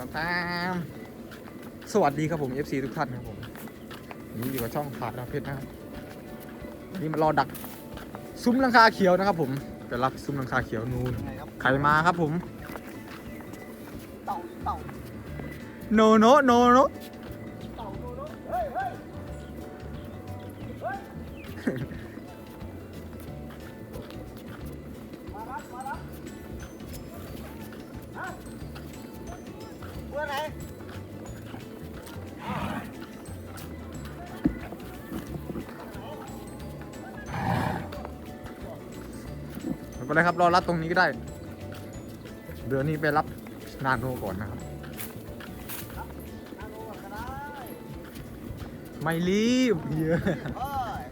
ตามตามสวัสดีครับผม FC ทุกท่านครับผมนี่อยู่กับช่องขาดดาวเพชรนะครับวันนี่มารอดัก ซุ้มหลังคาเขียวนะครับ ผมจะรับซุ้มหลังคาเขียวนูนยังไงครับใครมาครับผมเต่าเต่าโนโนโนโนเต่าโดโดเฮ้ยเฮ้ย ไม่เป็นไรครับรอรับตรงนี้ก็ได้ เดือนนี้ไปรับนาโนก่อนนะครับนาโนก่อนก็ได้ไม่รีบเยเฮ้ย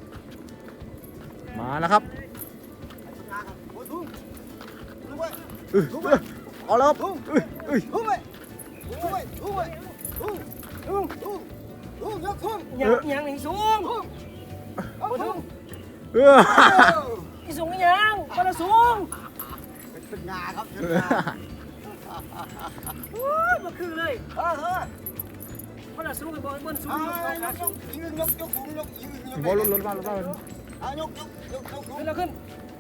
มาแล้วครับไปทำงานกันโอ้ยทุ่งทุ่งเว้ยเอ้ยเอ้ยเอาแล้วครับเอ้ยเอ้ยทุ่งเว้ยทุ่งเว้ยทุ่งเว้ยทุ่งทุ่งทุ่งทุ่งยกทุ่งเอยังอยัง อีสูงทุ่งเอาทุ่งเอออีสูงยังคนละสูงเป็นเป็นงาครับเป็นเอองาโอ้ยมาคือเลยเออเออคนละสูงกับบอลบนสูงเอายกยขากยสูงกยืนยกยกสูงยกยืนยกบอลรถรถมารถมาเอายกยกยกยกสูงขึ้นแล้วขึ้น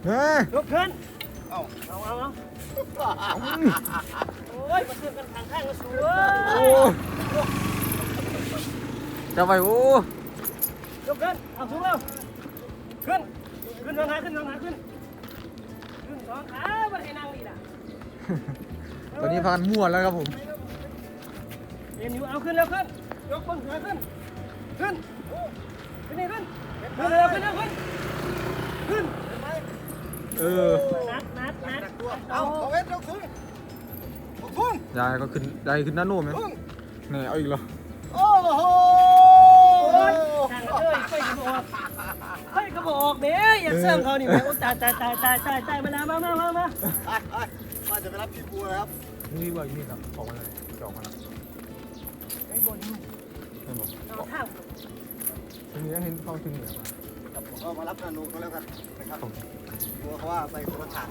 เฮ้ยยกขึ้นเอาเอาเอาเอาเอาโอ้ยมาขึ้นกันทางข้างก็สูงโอ้จะไปโอ้ยกขึ้นเอาสูงแล้วขึ้น ขึ้นสองขาขึ้นสองขาขึ้นขึ้นสองขาไม่ให้นั่งดีล่ะตอนนี้พากันมั่วแล้วครับผมเรียนอยู่เอาขึ้นแล้วขึ้นยกบนขาขึ้นขึ้นขึ้นนี่ขึ้นขึ้นแล้วขึ้นแล้วขึ้นขึ้นเออนัดนัดนัดตัวเอาเอาเวทยกสูงยกสูงยายก็ขึ้นยายขึ้นด้านโน้นไหมสูงนี่เอาอีกเหรอโอ้โหโอ้ยทางเลยไปกระบอกไปกระ บอกเด้อย่าเสื่อมเขานี่แม่โอ้ตายตายตายตายตายตายมาแล้วมามามามาไปไปมาจะไปรับพี่บัวครับนี่ว่าอยู่นี่ครับออกมาเลยจะออกมาแล้วไอ้บนอยู่ไม่บอกเอาข้างทีนี้เห็นเขาถึงเหนือมาครับผมก็มารับนานูก็แล้วกันนะครับบัวเขาว่าไปคนละทาง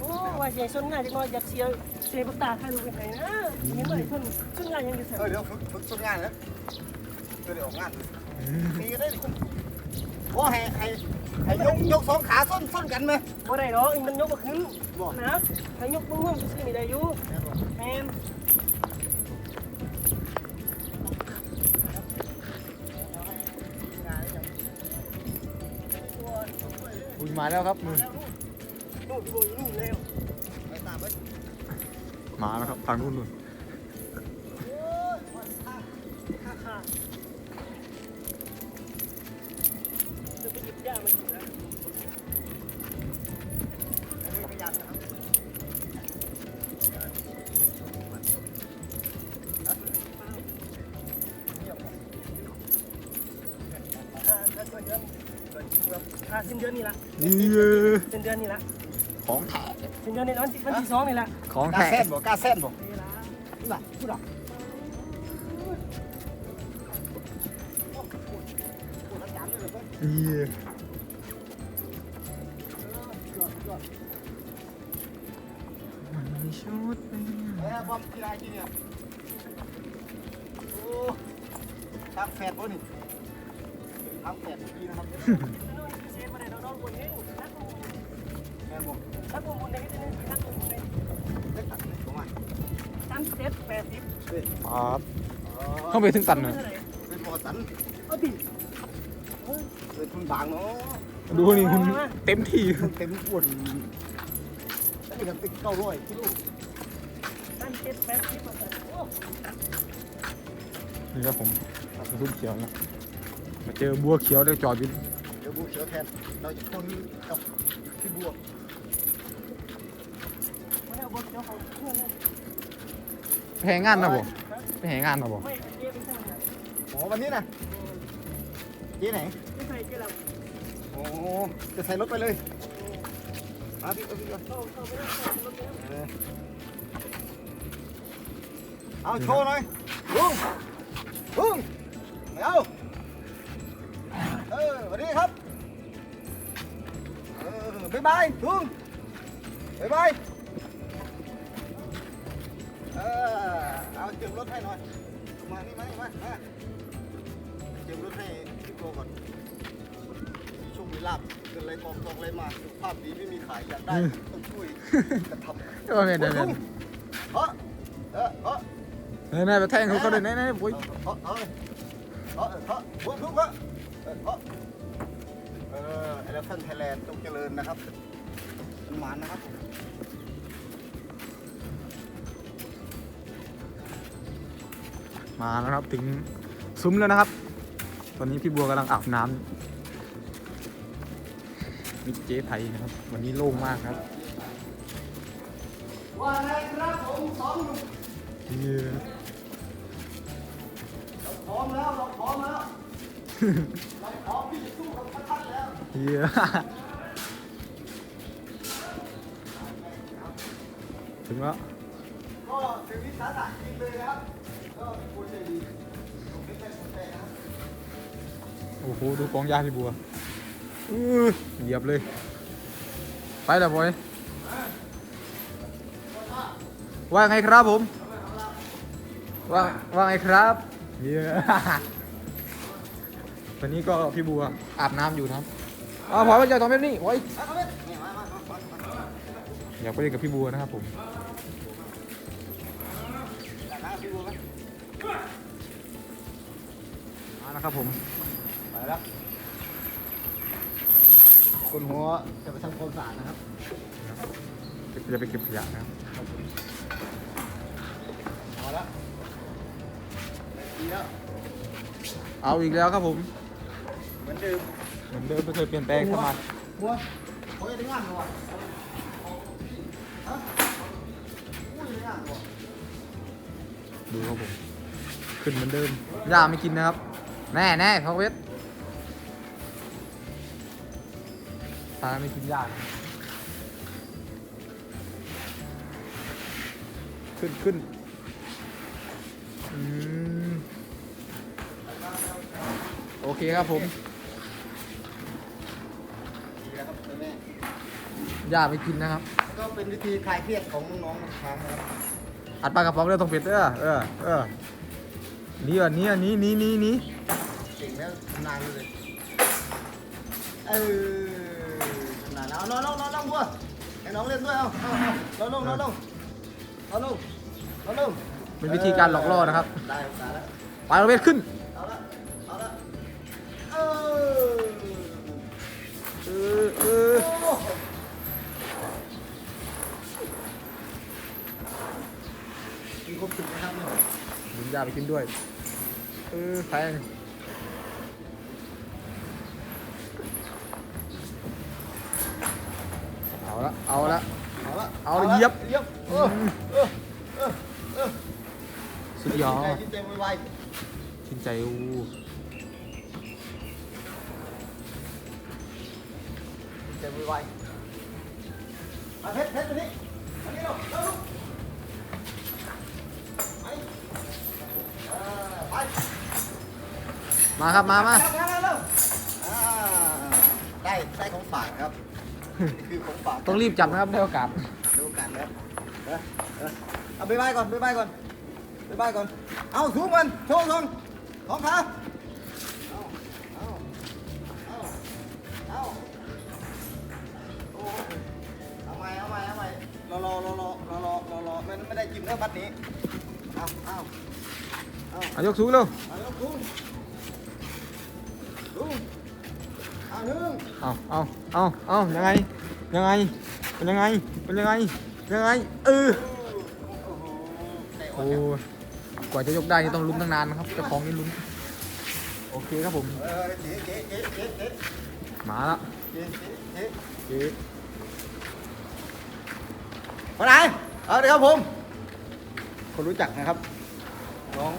โอ้ว่าใหญ่ส้นง่ายจังเลยอยากเสียเสียบุตาใครรู้เป็นไงนะนี่ไม่ส้นส้นง่ายยังจะเสียเออเดี๋ยวฝึกฝึกต้นง่านนะเดี๋ยวออกงานตีกันได้ โอ้ให้ให้ให้ยกยกสองขาส้นส้นกันไหมบ่ได้หรอกมันยกมาขึ้นบอกนะถ้ายกมึงมึงซื้อนี่ได้อยู่แมนอุ้ยมาแล้วครับนู่นนู่นพี่โบอยู่นู่นแล้วไปตามไปมาแล้วครับทางนู้นนู่น อ่าถ้าสิ้นเดือนอ่าสิ้นเดือนนี่ละนี่สิ้นเดือนนี่ละของแท้สิ้นเดือนนี่วันที่วันที่สองนี่ละของกล้าแท้แซ่นบ่กล้าแซ่นบ่นี่ละนี่ล่ะพูดอะพูดอาจารย์เลย หนนี่มันมีชุดเป็นเฮ้ยบอมกีฬาที่เนี่ยโอ้ทักแฟดบ่นี่ทักแฟดดีนะครับนู่นเซฟมาได้น้องๆคนนี้ทักมุมแม่บ่ทักมุมมุมได้ที่นี่ทักมุมมุมได้เล็กตัดเล็กผมอะสามสิบเอ็ดแปดสิบเฮ้ยครับอ๋อเข้าไปถึงตันเลยเป็นบ่อสันเอาดิเป็นทุนบางเนาะ ดูนี่คุณเต็มที่เต็มขวดนี่กันติ๊กเก้าร้อยกิโลสามสิบเอ็ดแปดสิบโอ้นี่ครับผมรุ่นเขียวนะมาเจอบัวเขียวได้จอดอยู่เดี๋ยวบัวเขียวแทนเราจะทนกับพี่บัวไม่เอาบทเจ้าของเพื่อนเลยไปแหงงานนะบ่ไปแหงงานนะบ่ไม่เจ๊เป็นช่างนะอ๋อวันนี้นะเจ๊ไหนไม่ใช่เจ๊เรา โอ้จะใส่รถไปเลยมาพี่เอาพี่ก่อนเออเอาโชว์หน่อยลุงลุงไม่เอาเออสวัสดีครับเออบ๊ายบายลุงบ๊ายบายเออเอาจึงมรถให้หน่อยมานี่มานี่มามาเจิมรถให้พี่โกก่อน มีลาบเกินอะไรกองกองอะไรมาสุขภาพดีไม่มีขายอยากได้ต้องช่วยกระทำก็ไม่ได้เลยเฮ้อเออเออเฮ้ยนายไปแทงเขาเขาเลยนายนายโอ้ยเออเออเออเออบุกบุกเออเออเออเอลฟันไทยแลนด์จงเจริญนะครับมันหมานนะครับมาแล้วครับถึงซุ้มแล้วนะครับ ตอนนี้พี่บัวกำลังอาบน้ำ มิเจ๊ไทยนะครับ วันนี้โล่งมากครับว่าไงครับผมสองหนุ่มเย้เราพร้อมแล้วเราพร้อมแล้วเราพร้อมที่จะสู้กับพระท่านแล้วเย้ถึงแล้วก็ถึงวิสาสะจริงเลยนะครับก็ควรจะดีผมไม่ใช่คนแรกนะครับโอ้โหดูกองยาพี่บัวอื้อ เหยียบเลย ไปแล้วบอยว่าไงครับผม ว่าว่าไงครับเย้ตอนนี้ก็พี่บัวอาบน้ำอยู่นะครับอ้าวพอไปเจอตอนนี้นี่โอ้ยอาเอาไปนี่มามามามามาอยากไปเล่นกับพี่บัวนะครับผมอยากนั่งพี่บัวไหมมานะครับผมไปแล้ว คนหัวจะไปทำความสะอาดนะครับจะไปเก็บขยะนะครับเอาละดีแล้วเอาอีกแล้วครับผม เหมือนเดิมเหมือนเดิมไม่เคยเปลี่ยนแปลงเข้ามาบัวเขาจะได้งานเหรอวะฮะอุ้ยได้งานเหรอดูครับผม ขึ้นเหมือนเดิมย่าไม่กินนะครับ แน่แน่พอเว ทตาไม่กินยาขึ้นขึ้นอืมโอเคครับผมดีแล้วครับแม่ย่าไม่กินนะครับ ก็เป็นวิธีคลายเครียดของน้องๆช้างนะครับอัดปลากระป๋องเรื่องตรงเป็ดเออเออเออนี่อะนี่อะนี่นี่นี่นี่เก่งแล้วชำนาญเลยเออชำนาญแล้วเอานอนลงนอนลงบัวให้น้องเล่นด้วยเอาเอาเอานอนลงนอนลงเอาลงเอาลงเป็นวิธีการหลอกล่อนะครับ ได้โอกาสแล้วปลากระเบ็ดขึ้น เอาละเอาละเออเออเออโอ้มีความสุขนะครับเนี่ย ดึงยาไปกินด้วย เออแพงเอา ละ เอาละ เอาละเอาละเหยียบ เหยียบเออเออเออเออสุดยอดคิดใจไวชินใจอูๆคิดใจไวๆมาเพชรเพชรตัวนี้อันนี้เราเราลูกไปเออไปมาครับ มามา เร็วเร็วเร็วอ่าได้ได้ของฝากครับนี่ ต้องรีบจับนะครับได้โอกาสได้โอกาสแล้วเออเออเอาไปบายก่อนไปบายก่อนไปบายก่อน เอาสูงกันโชว์ทองทองขาเรารอรอรอรอรอรอรอไม่ไม่ได้กินเนื้อบัดนี้เอาเอาเอายกสูงเร็วยกสูงสูง เอาหนึ่งเอาเอาเอาเอายังไง ยังไง เป็นยังไง เป็นยังไง ยังไง เออ โอ้โหเตะอโอ้อกจากกว่าจะยกได้นี่ต้องลุ้นตั้งนานนะครับเจ้าของนี่ลุ้น โอเคครับผมเออเจ๊เจ๊เจ๊เจ๊เจ๊มาละเจ๊เจ๊เจ๊มาไหนเอาเลยครับผม คนรู้จักนะครับ น้อง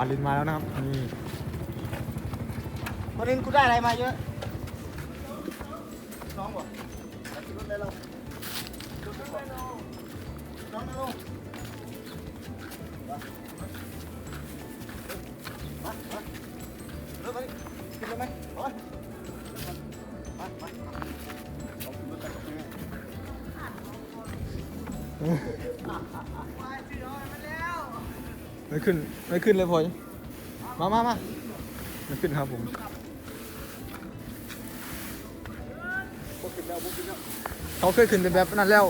าลินมาแล้วนะครับนี่วันนี้กูได้อะไรมาเยอะน้องบอกเอาขึ้นรถได้เราขึ้นรถได้เราน้องนะลูกมามาเริ่มมาดินเลยไหมมามามามาเอาขึ้นรถกันกับแม่ ไม่ขึ้น ไม่ขึ้นเลยพลอยมามามาไม่ขึ้นครับผมเขาเคยขึ้นเป็นแบบนั้นแล้ว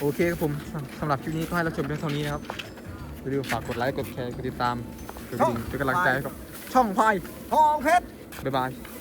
โอเคครับผมสำหรับคลิปนี้ก็ให้เราชมเพียงเท่านี้นะครับอย่าลืมฝากกดไลค์ กดแชร์ กดติดตามกดกระดิ่งเป็นกำลังใจให้กับช่องพายทองเพชร บ๊ายบาย